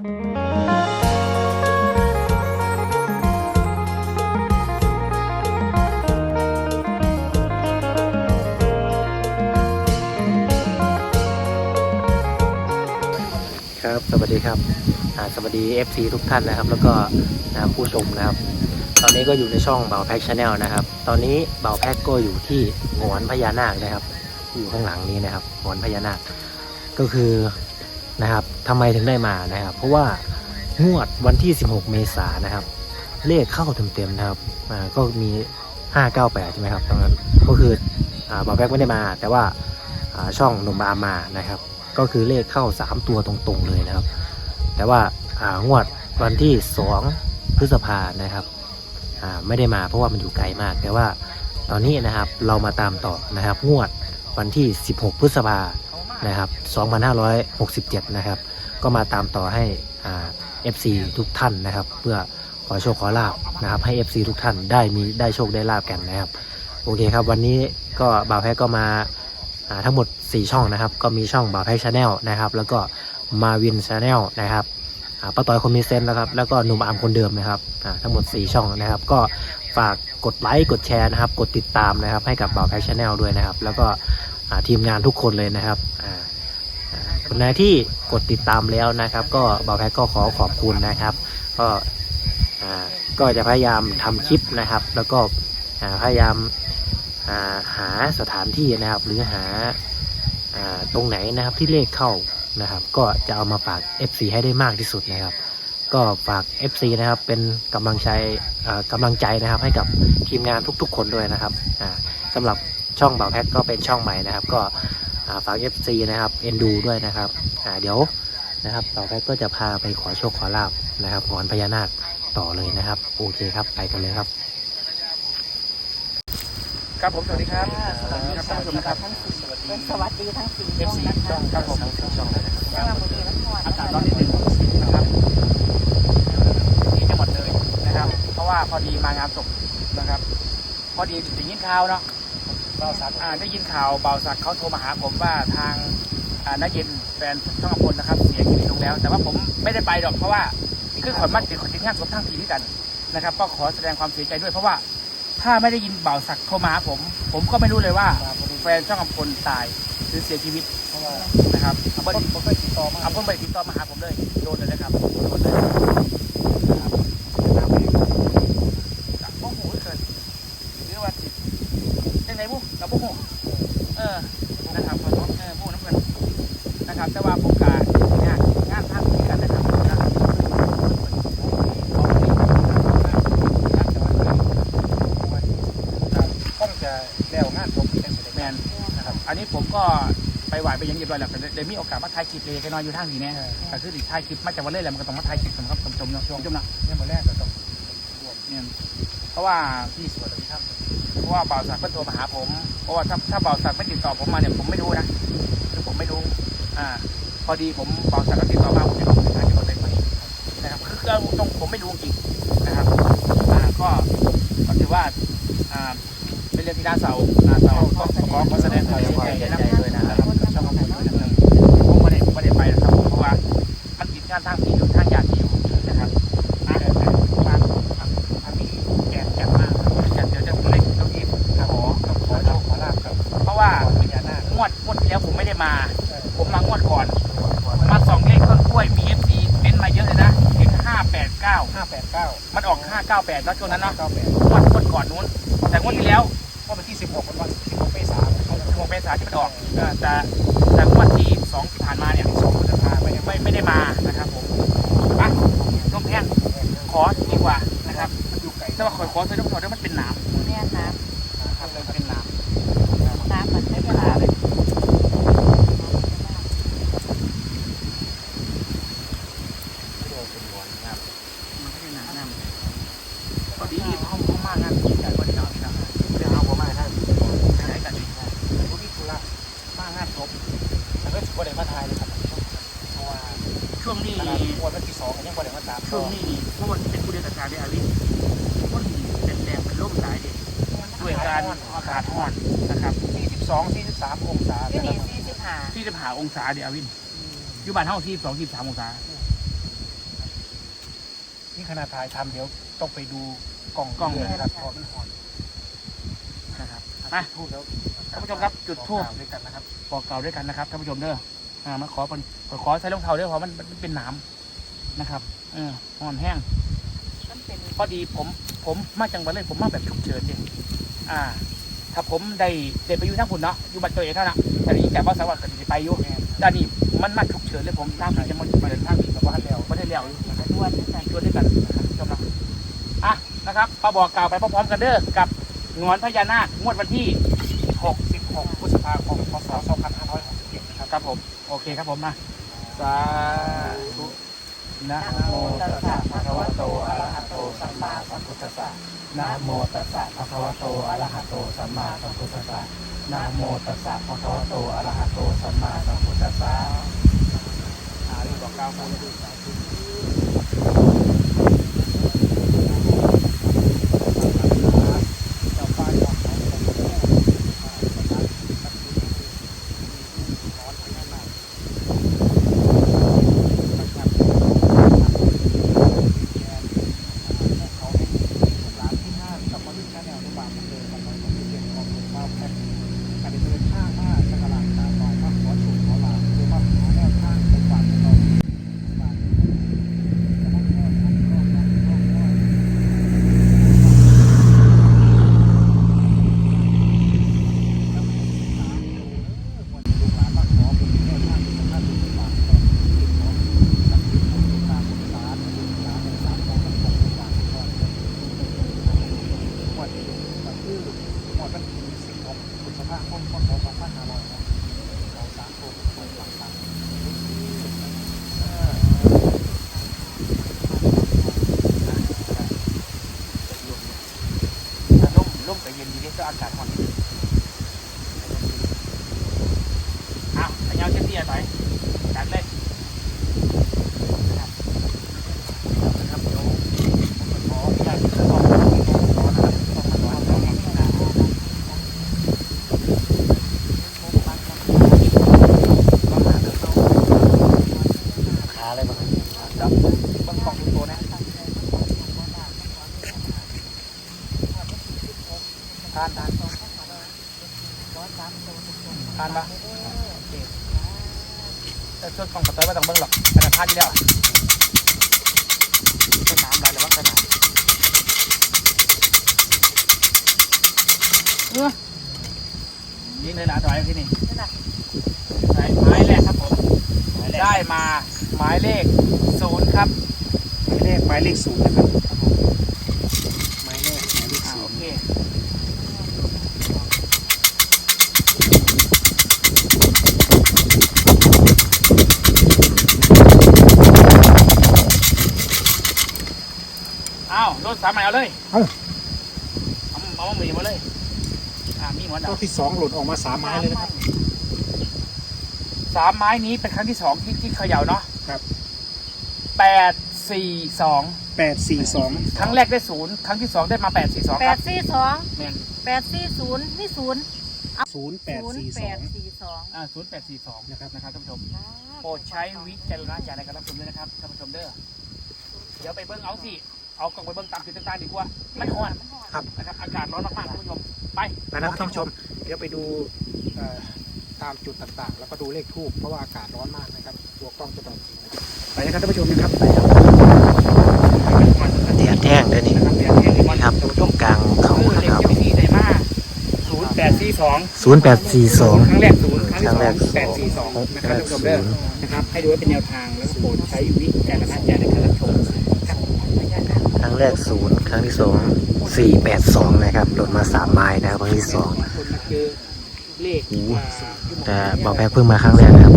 ครับสวัสดีครับอาสวัสดี FC ทุกท่านนะครับ แล้วก็ผู้ชมนะครับ ตอนนี้ก็อยู่ในช่องเบาแพ็กชาแนลนะครับ ตอนนี้เบาแพ็กก็อยู่ที่หงวนพญานาคนะครับ อยู่ข้างหลังนี้นะครับหงวนพญานาค ก็คือ นะครับทำไมถึงได้มานะครับ เพราะว่างวดวันที่ 16 เมษายนนะครับ เลขเข้าเต็มๆนะครับอ่าก็มี 598 ใช่ไหมครับตอนนั้นก็คืออ่าบาแพ็กไม่ได้มา แต่ว่าอ่าช่องนุ่มอามานะครับ ก็คือเลขเข้า 3 ตัวตรงๆเลยนะครับ แต่ว่าอ่างวดวันที่ 2 พฤษภานะครับอ่าไม่ได้มาเพราะว่ามันอยู่ไกลมาก แต่ว่าตอนนี้นะครับเรามาตามต่อนะครับงวดวันที่ 16 พฤษภา นะครับ 2567 นะครับ ก็มาตามต่อให้อ่า FC ทุกท่านนะครับ เพื่อขอโชคขอลาบนะครับ ให้ FC ทุกท่านได้มีได้โชคได้ลาบกันนะครับ โอเคครับ วันนี้ก็บ่าวแพ้ก็มาาทั้งหมด 4 ช่องนะครับ ก็มีช่องบ่าวแพ้ชาแนลนะครับ แล้วก็มาวินชาแนลนะครับป้าต่อยคนมีเซนนะครับ แล้วก็หนุ่มอามคนเดิมนะครับทั้งหมด 4 ช่องนะครับ ก็ฝากกดไลค์กดแชร์นะครับ กดติดตามนะครับ ให้กับบ่าวแพ้ชาแนลด้วยนะครับ แล้วก็ ทีมงานทุกคนเลยนะครับอ่าอ่าคนไหนที่กดติดตามแล้วนะครับ ก็บ่าวแพ้ก็ขอขอบคุณนะครับ ก็ก็จะพยายามทำคลิปนะครับ แล้วก็พยายามหาสถานที่นะครับ หรือหาตรงไหนนะครับที่เลขเข้านะครับ ก็จะเอามาฝาก FC ให้ได้มากที่สุดนะครับ ก็ฝาก FC นะครับ เป็นกำลังใจกำลังใจนะครับให้กับทีมงานทุกๆ คนด้วยนะครับสำหรับ ช่องบ่าวแพ็กก็เป็นช่องใหม่นะครับ ก็อ่าฝาก FC นะครับเอ็นดูด้วยนะครับอ่าเดี๋ยวนะครับบ่าวแพ็กก็จะพาไปขอโชคขอลาบนะครับขอนพญานาคต่อเลยนะครับ โอเคครับไปกันเลยครับ ครับผมสวัสดีครับสวัสดีท่านผู้ชมนะครับทั้งสี่เป็นสวัสดีทั้งสี่เอฟช่องซีนะคะช่องครับผมช่องเลยนะครับเมื่อวันนี้วันก่อนอากาศร้อนนิดนึงนะครับที่จังหวัดเลยนะครับ เพราะว่าพอดีมางานศพนะครับ พอดีได้ยินข่าวเนาะเบาสักอ่าได้ยินข่าวเบาสักเขาโทรมาหาผมว่าทางอ่านาเย็นแฟนช่องอภพลนะครับ เสียชีวิตลงแล้ว แต่ว่าผมไม่ได้ไปหรอกเพราะว่าคือขอนมัดติดขอนติดงานศพทั้งทีที่กันนะครับ ก็ขอแสดงความเสียใจด้วยเพราะว่าถ้าไม่ได้ยินเบาสักโทรมาหาผม ผมก็ไม่รู้เลยว่าแฟนช่องอภพลตายหรือเสียชีวิตนะครับอภพลผมก็ติดต่อมาอภพลไปติดต่อมาหาผมเลยโดนเลยนะครับโดนเลยนะครับจากโมโหเกินหรือว่าติดยังไงบุกับโมโหเออนะครับขอโทษเออพวกน้ำเงินนะครับ แต่ว่าผมกางานงานทางที่กันนะครับนะครับคง จะแล้วงานผมเป็นแมนนะครับอันนี้ผมก็ไปไหวไปอยังเรียบร้อยแล้วแต่เดี๋ยวมีโอกาสมาถ่ายคลิปเลยแค่น้อยอยู่ทางนี้แน่แต่คืออีกถ่ายคลิปมาจากวันเล่นแล้วมันก็ต้องมาถ่ายคลิปสำหรับท่านผู้ชมเนาะท่านผู้ชมเนาะเนี่ยมาแรกก็ต้องรวมเนี่ยเพราะว่าที่สวนที่ทำเพราะว่าบ่าวสักดิ์เพิ่นโทรมาหาผมเพราะว่าถ้าถ้าบ่าวสักดิ์ไม่ติดต่อผมมาเนี่ยผมไม่รู้นะคือผมไม่รู้อ่าพอดีผมบ่าวสักดิ์ก็ติดต่อมาผมจะบอกทางที่คนเป็นไปนะครับคือคือตรงผมไม่รู้จริงนะครับอ่าก็ก็ถือว่าอ่าเป็นเรื่องที่น่าเศร้าน่าเศร้าก็ขอขอแสดงความเสียใจด้วยนะครับช่องของผมด้วยนะครับผมไม่ได้ไม่ได้ไปนะครับเพราะว่ามันติดงานทางที่อยู่ทางญาติที่อยู่นะครับอ่าทางทางทางนี้แก่แก่มากครับแก่เดี๋ยวจะเล็กตรงนี้ขอต้องขอโชคขอลาบกับ เพราะว่าพญานาคงวดงวดที่แล้วผมไม่ได้มา ผมมางวดก่อนมาส่องเลขต้นกล้วยมีเอฟซีเม้นต์มาเยอะเลยนะเห็นห้าแปดเก้าห้าแปดเก้ามันออกห้าเก้าแปดแล้วช่วงนั้นเนาะเก้าแปดงวดงวดก่อนนู้นแต่งวดที่แล้ว ก็เป็นที่สิบหกวันวันสิบหกเมษายนเขาจะวงเมษาที่มันออกเออแต่แต่งวดที่สองที่ผ่านมาเนี่ยสองพฤษภาไม่ได้ไม่ไม่ได้มานะครับผมปะน้องแพงขอดีกว่านะครับ มันอยู่ไกลแต่ว่าขอขอใส่ต้องขอด้วยมันเป็นหนามแน่นะครับมันเป็นหนามำน้ำมันไม่เป็นไรเลย โดนเป็นวันนะครับ มันไม่เป็นหนามหนามพอดีห้องห้องมากงานยิ่งใหญ่กว่าที่เราที่เรา ไม่ได้เอาผมมาท่าน ไหนกันดี ผู้ที่ธุระมางานศพแต่ก็ถือว่าได้มาทายเลยครับเพราะว่า ช่วงนี้ ขนาดวันวันที่สองยังบ่ได้มาตาม ช่วงนี้เมื่อวันเป็นผู้เรียนอาจารย์เนี่ยอาวินคนเป็นแดงเป็นร่มสายเด็กด้วยการอากาศร้อ นนะครับสี่สิบสองสี่สิบสามองศาที่นี่สี่สิบห้าที่จะผ่าองศาเดียวอาวินอยู่บ้านเท่าที่สองที่สามองศา นี่ขนาดถ่ายทำเดี๋ยวต้องไปดูกล่องกล่อง เลยนะครับเพอมันหอนนะครับมามา ทูบแล้วท่านผู้ชมครับจุดธูปบอกกล่าวด้วยกันนะครับบอกกล่าวด้วยกันนะครับท่านผู้ชมเด้ออ่ามาขอเป็นขอใช้รองเท้าด้วยเพราะมันมันเป็นหนามนะครับเอออ่อนแห้ง มันเป็นพอดีผมผมมาจังหวัดเลยผมมาแบบฉุกเฉินเองอ่า ถ้าผมได้ได้ไปอยู่ทั้งคุณเนาะอยู่บัตรตัวเองเท่านั้นแต่นี้แต่ว่าสวัสดิ์ก็จะไปอยู่ด้านนี้มันมาฉุกเฉินเลยผมทางที่จะมาเดินทางที่แบบว่าแล้วไม่ได้แล้วอยู่นะครับด้วนด้วยกันชวนด้วยกันนะครับชมนะอะนะครับมาบอกกล่าวไปพร้อมๆกันเด้อกับงอนพญานาคงวดวันที่ 66พฤษภาคมพศ2567นะครับครับผม โอเคครับผมนะสาธุนะโมตัสสะระหะโตสัมมาสัมพุทธัสสะ นะโมตัสสะภะคะวะโตอะระหะโตสัมมาสัมพุทธัสสะนะโมตัสสะภะคะวะโตอะระหะโตสัมมาสัมพุทธัสสะอ่าเรื่องบอกกล่าวกัน เจ้าฟ้าเจ้าเขาเจ้าแม่อ่าประธานสักทีขอพญานาคประจำแกนพวกเขาให้ร้านที่ห้ากับคนที่ชาแนลทุกบาทเลยกับเราต้องมีเรื่องของหลวงพ่อแพทย์การเดินทางมาสักการะกราบไหว้พระขอโชคขอลาภหรือว่าหาแนวทางของบาทของเราบาทจะนั่งแนวทางก็นั่งก็ได้ ร่มร่มแต่เย็ นี้ก็อากาศร้อนนิดนึงอ้าวพยายาเตี้ยๆหน่อยจัดเลยนะครับนะครับเดี๋ยวผมขออนุญาตเข้าห้องขอนะครับต้องมานอนต้องมาที่หน้าต้องมาเดินเข้า ขาอะไรบ้าง จับเบิ้งกล้องดูตัวนะทานทานทานปะแต่ส่วนกล้องกระเตยไม่ต้องเบิ้งหรอกขนาดทานอยู่แล้วเป็นน้ำลายหรือว่าขนาดเออยิงเลยนะถอยที่นี่ไหนไม้แรกครับผมได้มาหมายเลขศูนย์ครับหมายเลขหมายเลขศูนย์นะครับหมายเลขหมายเลข อ่า ศู โอน ย์ เคอ้าวรถ สามหมายเอาเลย เอ้าเอาเอามาหมีมาเลย อ่ามีหัวดรอบที่สองหล่นออกมาสามไม้เลยนะครับำสามไม้นี้เป็นครั้งที่สองที่ที่เขย่าเนาะครับ แปดสี่สองแปดสี่สองครั้งแรกได้ศูนย์ครั้งที่สองได้มาแปดสี่สองแปครัดบสี่สองเมนแปดสี่ศูนย์นี่ศูนย์ศูนย์แปดศูนย์สี่แปสอดง สี่สองอ่าศูนย์แปดสี่สองนะครับ นะครับท่านผู้ชม โปรดใช้วิจารณญาณในการรับชมด้วยนะครับท่านผู้ชมเด้อ เดี๋ยวไปเบิ้งเอาสิ เอากล่องไปเบิ้งตามจุดต่างๆดีกว่ามันร้อนครับ นะครับอากาศร้อนมากๆท่านผู้ชมไปไปนะครับท่านผู้ชม เดี๋ยวไปดูเอ่อตามจุดต่างๆ แล้วก็ดูเลขทูบเพราะว่าอากาศร้อนมากนะครับ ตัวกล้องจะต้องไปนะครับท่านผู้ชมนะครับไปครับแดดแห้งเด้อนี่นะครับเดี๋ยวเดี๋ยวนี่ครับตรงกลางเขาคือนะเล็กครับเจ้าที่ได้มาศูนย์แปดสี่สองศูนย์แปดสี่สองครั้งแรกศูนย์ครั้งครั้งแรที่กสองแปดสี่สองศูนย์นะครับท่านผู้ชมเด้อนะครับให้ดูไว้เป็นแนวทางแล้วก็โปรดใช้วิจารณญาณในการรับชมครับครั้ง แรกศูนย์ครั้งที่สองสี่แปดสองนะครับหล่นมาสามไม้นะครับครั้งที่สองโอ้โหแต่บอกแพ้เพิ่งมาครั้งแรกนะครับ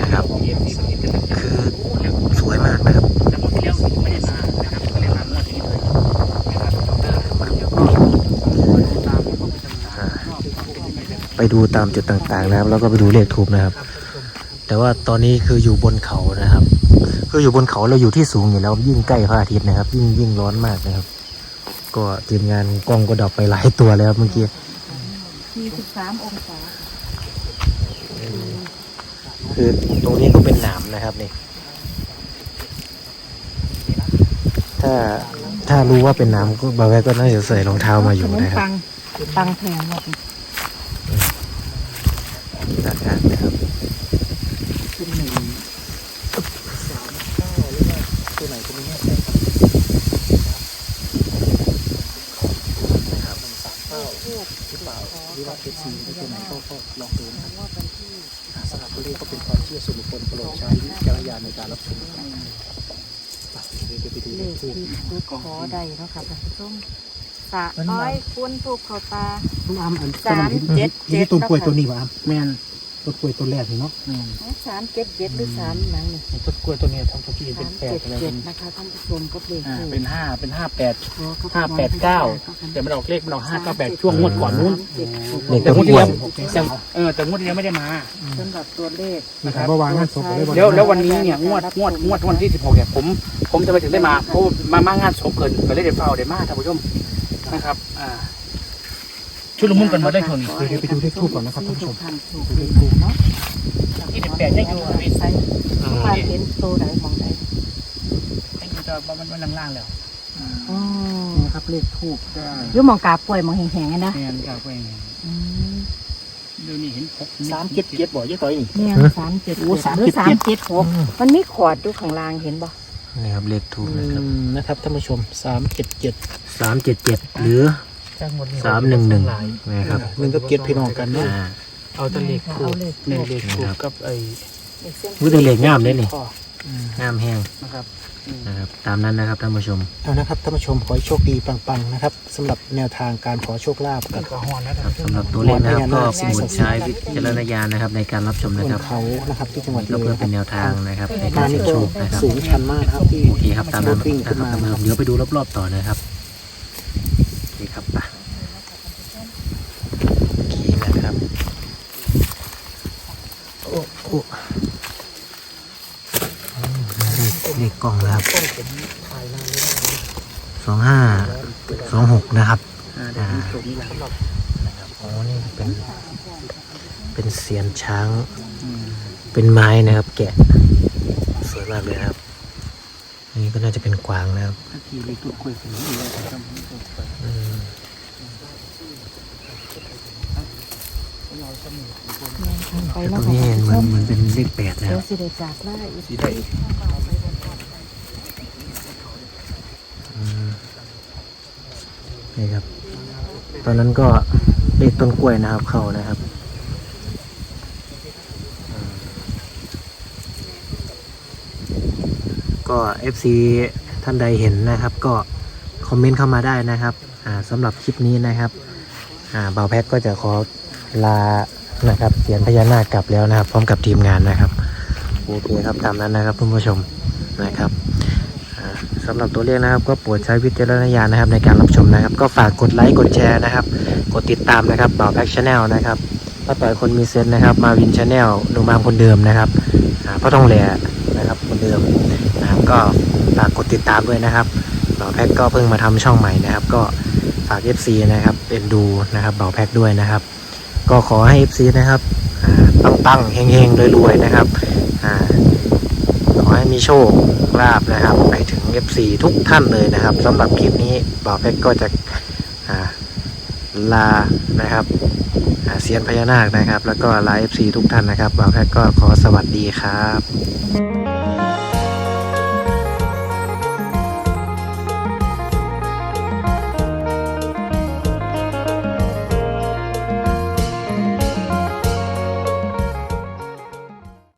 นะครับ คือสวยมากนะครับไม่ได้มานะครับก็เลยมางวดนี้เลยนะครับเด้ออ่าไปดูตามจุดต่างๆนะครับ แล้วก็ไปดูเลขทูบนะครับ แต่ว่าตอนนี้คืออยู่บนเขานะ ครับคืออยู่บนเขาเราอยู่ที่สูงอยู่แล้วยิ่งใกล้พระอาทิตย์นะครับ ยิ่งยิ่งร้อนมากนะครับ ก็ทีมงานกล้องก็ดับไปหลายตัวแล้วครับเมื่อกี้สี่สิบสามองศาคือตรงนี้ก็เป็นหนามนะครับนี่ถ้าถ้ารู้ว่าเป็นน้ำก็บาแวกก็น่าจะใส่รองเท้ามาอยู่นะครับ ปังปังแพงหมด อากาศนะครับ เป็นหนึ่งสามเก้าหรือว่าตัว ไหนตัวนี้เนี่ยแต่ครับหนึ่งสามเก้าหรือเปล่าหรือว่าเป็นสี่หรือตัวไหนก็ก็ลองดูนะครับว่าเป็นที่อ่าสำหรับตัวเลขก็เป็นความเชื่อส่วนบุคคลโปรดใช้วิจารณญาณในการรับชมนะครับไปเดี๋ยวไปดูเลเลขขทูบ ที่คือขอใดเนาะค่ะท่านผู้ชมสะอ้อยคุ้นถูกเขาตา คุณอามอันสามเจ็ดเจ็ดนี่ต้นกล้วยตัวนี้วะอามแมน ต้นกล้วยตัวแรกนี่เนาะแมนสามเจ็ดเจ็ดหรือสามหนังนี่ต้นกล้วยตัวนี้ทำทุกทีเป็สานมแปดเจ็ดอะไรเจ็เป็ดนนะคะท่านผู้ชมก็เลขอ่าถูกเป็นห้าเป็นห้าแปดขอเข้ห้าแปดเก้าแต่มันออกเลขมันออกห้าเก้าแปดช่วงงวดก่อนนู้น เด็กแต่ต้นงวดกที่ล้วย แล้วแต่เออแต่งวดที่แล้วไม่ได้มา สำหรับตัวเลข นะครับเมื่อวานงานศพก็เลยแล้วแล้ววันนี้เนี่ยงวดงวดงวดวันที่สิบหกเนี่ยผมผมจะไปถึงได้มาเพราะมามางานศพเกินก็เลยได้เฝ้าได้มาท่านผู้ชมนะครับ อ่า ชุดละมุนกันมาได้ช่วงนี้เดี๋ยวไปดูเลขทูบก่อนนะครับท่านผู้ชมท่านถูกเลขถูกเนาะที่เด็ดแปดยังอยู่อะพี่ใส่ทุกานเห็นตัวไหนมองไหนยังอยู่แต่มันมันล่างๆแล้วอ๋อนะครับเลขทูบได้อยุ่มองกาป่วยมองแห้งๆอะนะแมนครับเองอืมเดี๋ยวนี้เห็นหกสามเจ็ดเจ็ดบ่อยยี่ต่อยนี่เนี่ยสามเจ็ดโอ้หรือ377สามเจ็ดหกมันมีขอดอยู่ข้างล่างเห็นบ่นี่ครับเลขทูบนะครับนะครับท่านผู้ชมสามเจ็ดเจ็ดสามเจ็ดเจ็ดหรือ จ้างหมดสามหนึ่งหนึ่งนะครับมันก็เก็ตพี่น้องกันเนาะอ่าเอาแตะเลขคู่เอาเลขหนึ่งเลขคู่กับไอ้เลขเส้นอุ้ยแต่เลขงามเลยนี่ข้องามแห้งนะครับนะครับ ตามนั้นนะครับท่านผู้ชม เอานะครับท่านผู้ชมขอให้โชคดีปังๆนะครับสำหรับแนวทางการขอโชคลาภกักับบกระหอนนะคครัรับบสำหรับตัวเลขนะครับก็โปรดใช้วิจารณญาณนะครับ ในการรับชมบนะนครับเขานะครับที่จังหวัดก็เลยเพื่อนะคเป็รับนแนวทางนะครับในกาการรเสี่ยนี่งก็โชคนะครับ สูงชันมากนะครับที่โอเคครับตามนั้นวิ่งนะคขึ้รับนมาท่านผู้ชมเดี๋ยวไปดูรอบๆต่อนะครับโอเคครับไปโอเคนะครับโอ้โอ้เลขเลขกล่องนะครับ ต้องผมถ่ายนานไม่ได้นะ สองห้าสองหกนะครับ อ่าเดี๋ยวผมชมนี่แหละนะครับอ๋อนี่เป็นเป็นเสียนช้าง เป็นไม้นะครับ แกะ สวยมากเลยนะครับนี่ก็น่าจะเป็นกวางนะครับถ้าขี่เลขตัวกล้วยถึงนี่เลยครับอืมไปแต่เนาะตรงนี้เห็นเหมือนเหมือนเป็นเลขแปดนะคเดี๋ยรัวบสิได้จากล่าอีกสีได้อืมนี่ครับ ตอนนั้นก็เลขต้นกล้วยนะครับเข้านะครับก็ FC ท่านใดเห็นนะครับ ก็คอมเมนต์เข้ามาได้นะครับอ่าสำหรับคลิปนี้นะครับอ่าเบาแพ็กก็จะขอลานะครับเสียนพญานาคกลับแล้วนะครับ พร้อมกับทีมงานนะครับโอเคครับตามนั้นนะครับคุณผู้ชมนะครับ สำหรับตัวเลขนะครับ ก็โปรดใช้วิจารณญาณนะครับ ในการรับชมนะครับ ก็ฝากกดไลค์กดแชร์นะครับ กดติดตามนะครับบ่าวแพ็กชาแนลนะครับป้าต่อยคนมีเซนนะครับ มาวินชาแนลหนุ่มาคนเดิมนะครับอ่าพ่อทองแหล่นะครับคนเดิมนะครับก็ฝากกดติดตามด้วยนะครับบ่าวแพ็กก็เพิ่งมาทำช่องใหม่นะครับ ก็ฝาก FC นะครับเป็นดูนะครับบ่าวแพ็กด้วยนะครับ ก็ขอให้ FC นะครับอ่าปังๆเฮงๆรวยๆนะครับขอให้มีโชคลาภนะครับไปถึง FC ทุกท่านเลยนะครับสำหรับคลิปนี้บ่าวเพชรก็จะลานะครับเซียนพญานาคนะครับ แล้วก็ลา FC ทุกท่านนะครับบ่าวเพชรก็ขอสวัสดีครับ